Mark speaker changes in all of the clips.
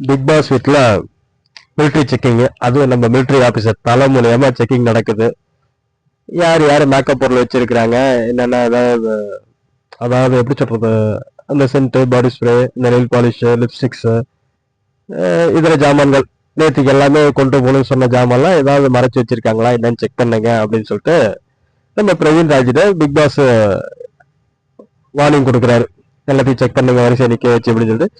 Speaker 1: Big pass வீட்டில் military checking அதுவும் நம்ம மிலிட்ரி ஆஃபீஸர் தலை மூலியமாக செக்கிங் நடக்குது. யார் யார் மேக்கப் பொருள் வச்சிருக்கிறாங்க? என்னென்ன அதாவது அதாவது எப்படி சொல்கிறது அந்த சென்ட்டு பாடி ஸ்ப்ரே இந்த நெயில் பாலிஷ் லிப்ஸ்டிக்ஸு இதர ஜாமான்கள் நேற்றுக்கு எல்லாமே கொண்டு போகணும்னு சொன்ன ஜாமான்லாம் ஏதாவது மறைச்சி வச்சிருக்காங்களா? என்னன்னு செக் பண்ணுங்க அப்படின்னு சொல்லிட்டு நம்ம பிரவீன் ராஜிட பிக் பாஸ் வார்னிங் கொடுக்குறாரு. எல்லாத்தையும் செக் பண்ணுங்க வரிசை நிற்க வச்சு அப்படின்னு சொல்லிட்டு.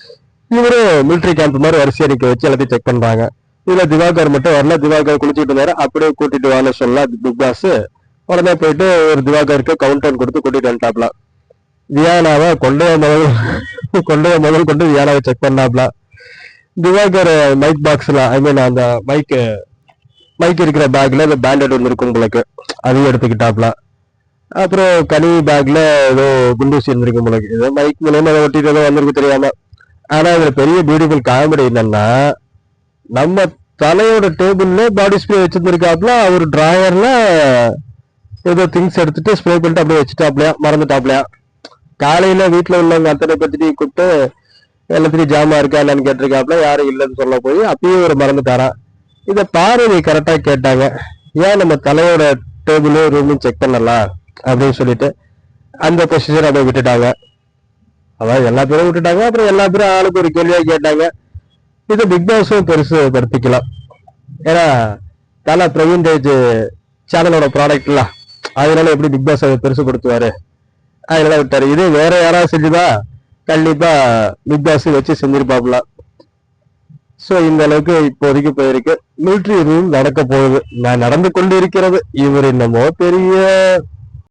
Speaker 1: இவரு மிலிட்ரி கேம்ப் மாதிரி வரிசையை நிக்க வச்சு எல்லாத்தையும் செக் பண்றாங்க. இதுல திவாகர் மட்டும் வரல. திவாகர் குளிச்சுட்டு இருந்தாரு அப்படியே கூட்டிட்டு வான்னு சொல்லலாம் பிக் பாஸ் உடனே போயிட்டு ஒரு திவாகருக்கு கவுண்டன் கொடுத்து கூட்டிட்டு வந்துட்டாப்ல. வியானாவை கொண்டு முதல். கொண்டு முதல் கொண்டு வியானாவை செக் பண்ணாப்ல. திவாகர் மைக் பாக்ஸ்ல ஐ மீன் அந்த மைக் மைக் இருக்கிற பேக்ல இந்த பேண்டட் ஒன்று இருக்கும் உங்களுக்கு அதையும் எடுத்துக்கிட்டாப்ல. அப்புறம் கனி பேக்ல ஏதோ குண்டூசி இருந்திருக்கும் உங்களுக்கு ஏதோ மைக் மூலயமா அதை ஒட்டிட்டு ஏதோ வந்திருக்கு தெரியாம. ஆனா இதுல பெரிய பியூட்டிஃபுல் காமெடி என்னன்னா நம்ம தலையோட டேபிள்ல பாடி ஸ்ப்ரே வச்சிருந்துருக்காப்ல அவர் டிராயர்ல ஏதோ திங்ஸ் எடுத்துட்டு ஸ்ப்ரே பண்ணிட்டு அப்படியே வச்சுட்டாப்லையா மறந்துட்டாப்லையா காலையில வீட்டுல உள்ளவங்க அத்தனை பத்திட்டு கூப்பிட்டு எல்லாத்தையும் ஜாமா இருக்கா என்னன்னு கேட்டிருக்காப்ல யாரும் இல்லைன்னு சொல்ல போய் அப்பயும் இவர் மறந்துட்டாராம் இத பார்வதி கரெக்டா கேட்டாங்க. ஏன் நம்ம தலையோட டேபிளும் ரூமும் செக் பண்ணலாம் அப்படின்னு சொல்லிட்டு அந்த பொசிஷன் அப்படியே விட்டுட்டாங்க. அதாவது எல்லா பேரும் விட்டுட்டாங்க. அப்புறம் எல்லா பேரும் ஆளுக்கு ஒரு கேள்வியா கேட்டாங்க. இது பிக் பாஸும் பெருசு படுத்திக்கலாம். ஏன்னா தலை பிரவீன் தேஜ் சேனலோட ப்ராடக்ட்லாம் அதனால எப்படி பிக் பாஸ் அதை பெருசுப்படுத்துவாரு அதனால விட்டாரு. இது வேற யாராவது செஞ்சுதா கண்டிப்பா பிக் பாஸ் வச்சு செஞ்சிருப்பாப்ல சோ இந்த அளவுக்கு இப்போதைக்கு போயிருக்கு. மிலிட்ரி ரூம் நடக்க போகுது. நான் நடந்து கொண்டு இருக்கிறது இவர் என்னமோ பெரிய